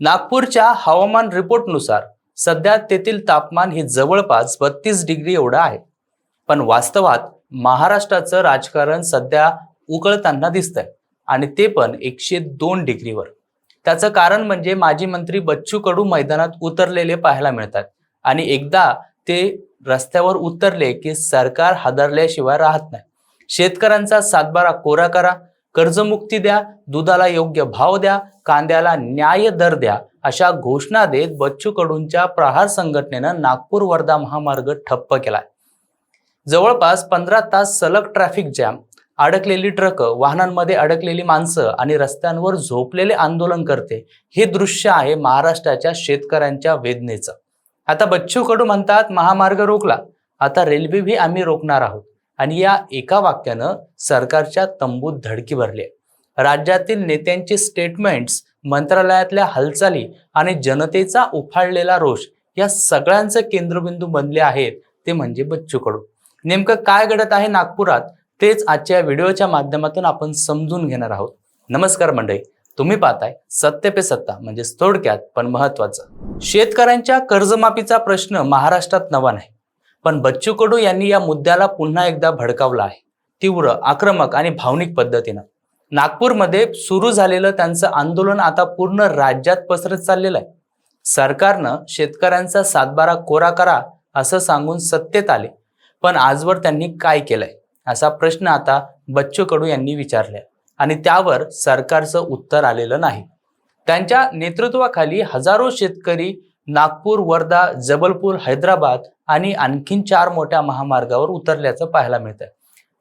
नागपूरच्या हवामान रिपोर्टनुसार सध्या तेथील तापमान हे जवळपास बत्तीस डिग्री एवढं आहे. पण वास्तवात महाराष्ट्राचं राजकारण सध्या उकळताना दिसतंय आणि ते पण एकशे दोन डिग्रीवर. त्याचं कारण म्हणजे माजी मंत्री बच्चू कडू मैदानात उतरलेले पाहायला मिळतात आणि एकदा ते रस्त्यावर उतरले की सरकार हादरल्याशिवाय राहत नाही. शेतकऱ्यांचा सातबारा कोरा करा कर्जमुक्ती द्या दुधाला योग्य भाव द्या कांद्याला न्याय दर द्या अशा घोषणा देत बच्चू कडूंच्या प्रहार संघटनेनं नागपूर वर्धा महामार्ग ठप्प केलाय. जवळपास पंधरा तास सलग ट्रॅफिक जॅम अडकलेली ट्रक वाहनांमध्ये अडकलेली माणसं आणि रस्त्यांवर झोपलेले आंदोलन करते हे दृश्य आहे महाराष्ट्राच्या शेतकऱ्यांच्या वेदनेचं. आता बच्चू कडू म्हणतात महामार्ग रोखला आता रेल्वेही आम्ही रोखणार आहोत. आणि या एका वाक्यानं सरकारच्या तंबूत धडकी भरली राज्यातील नेत्यांचे स्टेटमेंट्स मंत्रालयातल्या हालचाली आणि जनतेचा उफाळलेला रोष या सगळ्यांचं केंद्रबिंदू बनले आहेत ते म्हणजे बच्चू कडू नेमकं काय घडत आहे नागपुरात तेच आजच्या व्हिडिओच्या माध्यमातून आपण समजून घेणार आहोत. नमस्कार मंडळी तुम्ही पाहताय सत्य पे सत्ता म्हणजे थोडक्यात पण महत्वाचं. शेतकऱ्यांच्या कर्जमाफीचा प्रश्न महाराष्ट्रात नवा नाही. पण बच्चू कडू यांनी या मुद्द्याला पुन्हा एकदा भडकावला आहे. तीव्र आक्रमक आणि भावनिक पद्धतीनं. नागपूरमध्ये सुरू झालेलं त्यांचं आंदोलन आता पूर्ण राज्यात पसरत चाललेलं आहे. सरकारनं शेतकऱ्यांचा सातबारा कोरा करा असं सांगून सत्तेत आले. पण आजवर त्यांनी काय केलंय? असा प्रश्न आता बच्चू कडू यांनी विचारलाय. आणि त्यावर सरकारचं उत्तर आलेलं नाही. त्यांच्या नेतृत्वाखाली हजारो शेतकरी नागपूर वर्धा जबलपूर हैदराबाद आणि आणखीन चार मोठ्या महामार्गावर उतरल्याचं पाहायला मिळतंय.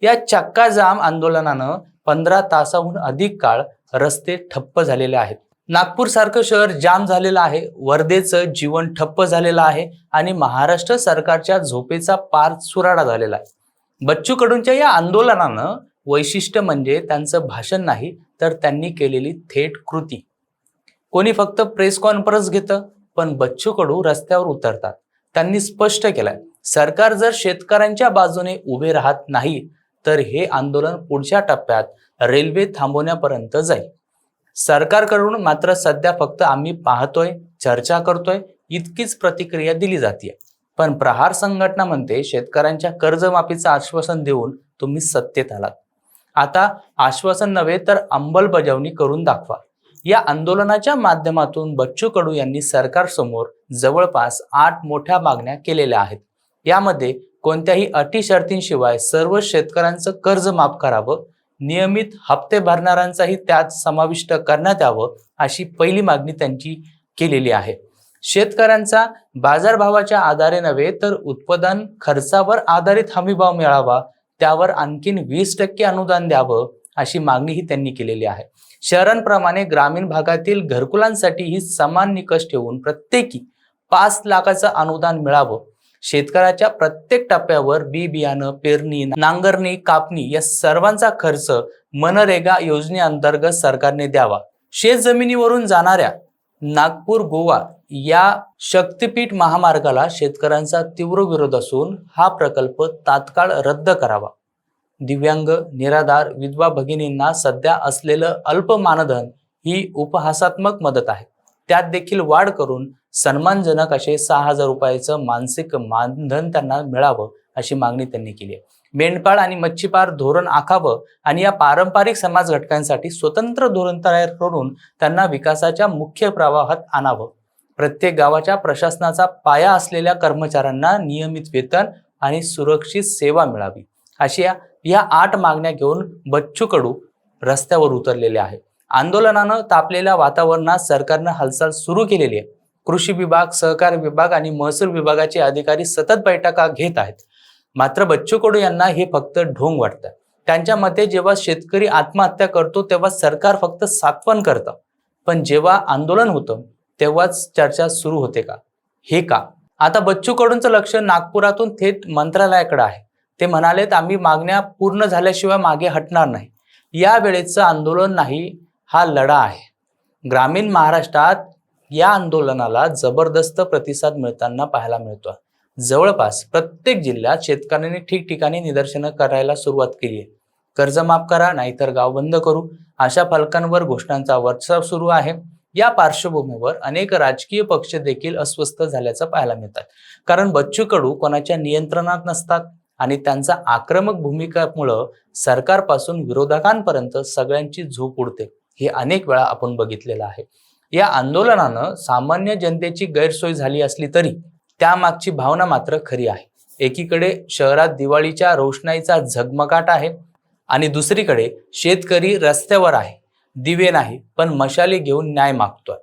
या चक्का जाम आंदोलनानं पंधरा तासाहून अधिक काळ रस्ते ठप्प झालेले आहेत. नागपूर सारखं शहर जाम झालेलं आहे वर्धेचं जीवन ठप्प झालेलं आहे आणि महाराष्ट्र सरकारच्या झोपेचा पार सुराडा झालेला आहे. बच्चू कडूंच्या या आंदोलनानं वैशिष्ट्य म्हणजे त्यांचं भाषण नाही तर त्यांनी केलेली थेट कृती. कोणी फक्त प्रेस कॉन्फरन्स घेतं पण बच्चू कडू रस्त्यावर उतरतात. त्यांनी स्पष्ट केलंय. सरकार जर शेतकऱ्यांच्या बाजूने उभे राहत नाही तर हे आंदोलन पुढच्या टप्प्यात रेल्वे थांबवण्यापर्यंत जाईल. सरकारकडून मात्र सध्या फक्त आम्ही पाहतोय चर्चा करतोय इतकीच प्रतिक्रिया दिली जाते पण प्रहार संघटना म्हणते शेतकऱ्यांच्या कर्जमाफीचं आश्वासन देऊन तुम्ही सत्तेत आलात. आता आश्वासन नव्हे तर अंमलबजावणी करून दाखवा. या आंदोलनाच्या माध्यमातून बच्चू कडू यांनी सरकारसमोर जवळपास आठ मोठ्या मागण्या केलेल्या आहेत. यामध्ये कोणत्याही अटी शर्तींशिवाय सर्व शेतकऱ्यांचं कर्ज माफ करावं नियमित हप्ते भरणाऱ्यांचाही त्यात समाविष्ट करण्यात यावं अशी पहिली मागणी त्यांची केलेली आहे. शेतकऱ्यांचा बाजारभावाच्या आधारे नव्हे तर उत्पादन खर्चावर आधारित हमीभाव मिळावा त्यावर आणखीन वीस टक्के अनुदान द्यावं अशी मागणीही त्यांनी केलेली आहे. शहरांप्रमाणे ग्रामीण भागातील घरकुलांसाठीही समान निकष ठेवून प्रत्येकी पाच लाखाचं अनुदान मिळावं. शेतकऱ्याच्या प्रत्येक टप्प्यावर बी बियाणं पेरणी नांगरणी कापणी या सर्वांचा खर्च मनरेगा योजनेअंतर्गत सरकारने द्यावा. शेत जमिनीवरून जाणाऱ्या नागपूर गोवा या शक्तीपीठ महामार्गाला शेतकऱ्यांचा तीव्र विरोध असून हा प्रकल्प तात्काळ रद्द करावा. दिव्यांग निराधार विधवा भगिनींना सध्या असलेलं अल्प मानधन ही उपहासात्मक मदत आहे. त्यात देखील वाढ करून सन्मानजनक असे सहा हजार रुपयाचं मानसिक मानधन त्यांना मिळावं अशी मागणी त्यांनी केली आहे. मेंढपाळ आणि मच्छीपार धोरण आखावं आणि या पारंपरिक समाज घटकांसाठी स्वतंत्र धोरण तयार करून त्यांना विकासाच्या मुख्य प्रवाहात आणावं. प्रत्येक गावाच्या प्रशासनाचा पाया असलेल्या कर्मचाऱ्यांना नियमित वेतन आणि सुरक्षित सेवा मिळावी. अशा या या आठ मागण्या घेऊन बच्चू कडू रस्त्यावर उतरलेले आहे. आंदोलनानं तापलेल्या वातावरणात सरकारनं हालचाल सुरू केलेली आहे. कृषी विभाग सहकार विभाग आणि महसूल विभागाचे अधिकारी सतत बैठका घेत आहेत. मात्र बच्चू कडू यांना हे फक्त ढोंग वाटतं. त्यांच्या मते जेव्हा शेतकरी आत्महत्या करतो तेव्हा सरकार फक्त सात्वन करतं. पण जेव्हा आंदोलन होतं तेव्हाच चर्चा सुरू होते का? हे का? आता बच्चू कडूंचं लक्ष नागपुरातून थेट मंत्रालयाकडे आहे. ते म्हणालेत आम्ही मागण्या पूर्ण झाल्याशिवाय मागे हटणार नाही. या वेळेचं आंदोलन नाही हा लढा आहे. ग्रामीण महाराष्ट्रात या आंदोलनाला जबरदस्त प्रतिसाद मिळताना पाहायला मिळतो जवळपास प्रत्येक जिल्ह्यात शेतकऱ्यांनी ठिकठिकाणी निदर्शनं करायला सुरुवात केली आहे. कर्ज माफ करा नाहीतर गाव बंद करू. अशा फलकांवर घोषणांचा वर्षाव सुरू आहे. या पार्श्वभूमीवर अनेक राजकीय पक्ष देखील अस्वस्थ झाल्याचं पाहायला मिळतात. कारण बच्चू कडू कोणाच्या नियंत्रणात नसतात. आणि त्यांचा आक्रमक भूमिकामुळं सरकारपासून विरोधकांपर्यंत सगळ्यांची झोप उडते. हे अनेक वेळा आपण बघितलेलं आहे. या आंदोलनानं सामान्य जनतेची गैरसोय झाली असली तरी त्यामागची भावना मात्र खरी आहे. एकीकडे शहरात दिवाळीच्या रोषणाईचा झगमगाट आहे आणि दुसरीकडे शेतकरी रस्त्यावर आहे. दिवे नाही पण मशाली घेऊन न्याय मागतोय.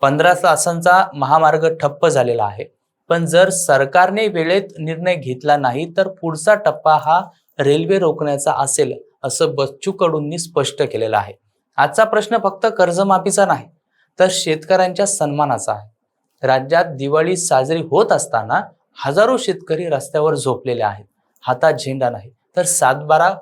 पंधरा तासांचा महामार्ग ठप्प झालेला आहे. पण जर सरकारने वेळेत निर्णय घेतला नाही तर पुढचा टप्पा हा रेल्वे रोखण्याचा असेल असं बच्चू कडूंनी स्पष्ट केलेलं आहे. आजचा प्रश्न फक्त कर्जमाफीचा नाही तर शेतकऱ्यांच्या सन्मानाचा आहे. राज्यात दिवाळी साजरी होत असताना हजारो शेतकरी रस्त्यावर झोपलेले आहेत. हातात झेंडा नाही तर सातबारा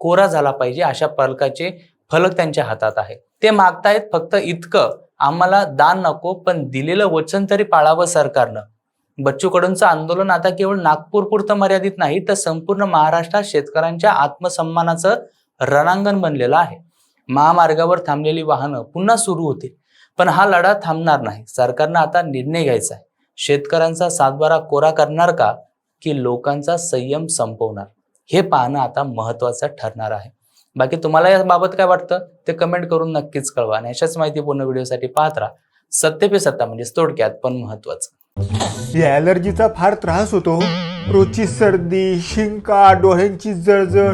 कोरा झाला पाहिजे अशा प्रकारचे फलक त्यांच्या हातात आहे. ते मागतायत फक्त इतकं आम्हाला दान नको पण दिलेलं वचन तरी पाळावं सरकारनं. बच्चू कडूंचं आंदोलन आता केवळ नागपूर पुरतं मर्यादित नाही तर संपूर्ण महाराष्ट्रात शेतकऱ्यांच्या आत्मसन्मानाचं रणांगण बनलेलं आहे. महामार्गावर थांबलेली वाहनं पुन्हा सुरू होतील पण हा लढा थांबणार नाही. सरकारनं आता निर्णय घ्यायचा आहे. शेतकऱ्यांचा सातबारा कोरा करणार का की लोकांचा संयम संपवणार? हे पाहणं आता महत्वाचं ठरणार आहे. बाकी तुम्हाला याबाबत काय वाटतं ते कमेंट करून नक्कीच कळवा आणि अशाच माहितीपूर्ण व्हिडिओसाठी पाहत राहा. सत्य पे सत्ता म्हणजे तोडक्यात पण महत्वाचं या ॲलर्जीचा फार त्रास होतो रोजची सर्दी शिंका डोळ्यांची जळजळ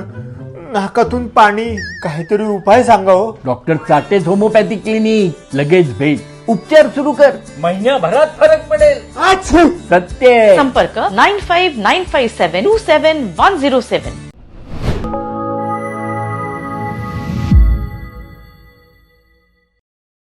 नाकातून पाणी काहीतरी उपाय सांगा हो. डॉक्टर चाटेज होमोपॅथी क्लिनिक लगेच भेट. उपचार सुरू कर. महिन्याभरात फरक पडेल. सत्य. संपर्क nine five nine five seven two seven one zero seven